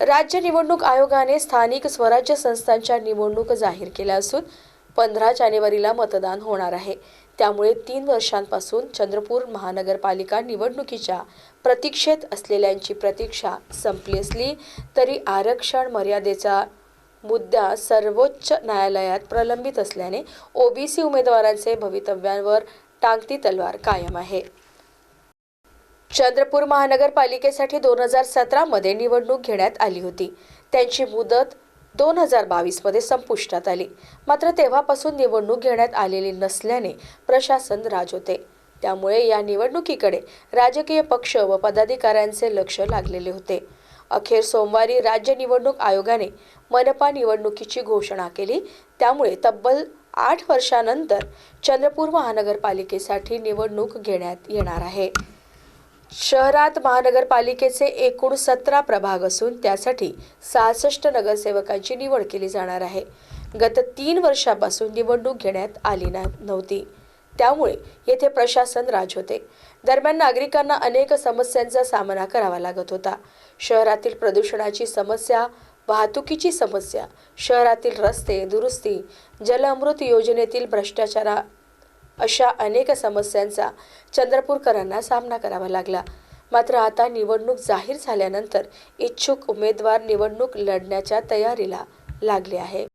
राज्य निवडणूक आयोगाने स्थानिक स्वराज्य संस्थांच्या निवडणूक जाहीर केल्या असून पंधरा जानेवारीला मतदान होणार आहे. त्यामुळे तीन वर्षांपासून चंद्रपूर महानगरपालिका निवडणुकीच्या प्रतीक्षेत असलेल्यांची प्रतीक्षा संपली असली तरी आरक्षण मर्यादेचा मुद्दा सर्वोच्च न्यायालयात प्रलंबित असल्याने ओबीसी उमेदवारांचे भवितव्यांवर टांगती तलवार कायम आहे. चंद्रपूर महानगरपालिकेसाठी दोन हजार सतरामध्ये निवडणूक घेण्यात आली होती. त्यांची मुदत दोन हजार बावीसमध्ये संपुष्टात आली. मात्र तेव्हापासून निवडणूक घेण्यात आलेली नसल्याने प्रशासन राज होते. त्यामुळे या निवडणुकीकडे राजकीय पक्ष व पदाधिकाऱ्यांचे लक्ष लागलेले होते. अखेर सोमवारी राज्य निवडणूक आयोगाने मनपा निवडणुकीची घोषणा केली. त्यामुळे तब्बल आठ वर्षानंतर चंद्रपूर महानगरपालिकेसाठी निवडणूक घेण्यात येणार आहे. शहरात महानगरपालिकेचे एकूण सतरा प्रभाग असून त्यासाठी सहासष्ट नगरसेवकांची निवड केली जाणार आहे. गत तीन वर्षापासून निवडणूक घेण्यात आली नव्हती. त्यामुळे येथे प्रशासन राज होते. दरम्यान नागरिकांना अनेक समस्यांचा सामना करावा लागत होता. शहरातील प्रदूषणाची समस्या वाहतुकीची समस्या शहरातील रस्ते दुरुस्ती जलअमृत योजनेतील भ्रष्टाचारा अशा अनेक समस्यांचा चंद्रपूरकरांना सामना करावा लागला. मात्र आता निवडणूक जाहीर झाल्यानंतर इच्छुक उमेदवार निवडणूक लढण्याच्या तयारीला लागले आहे.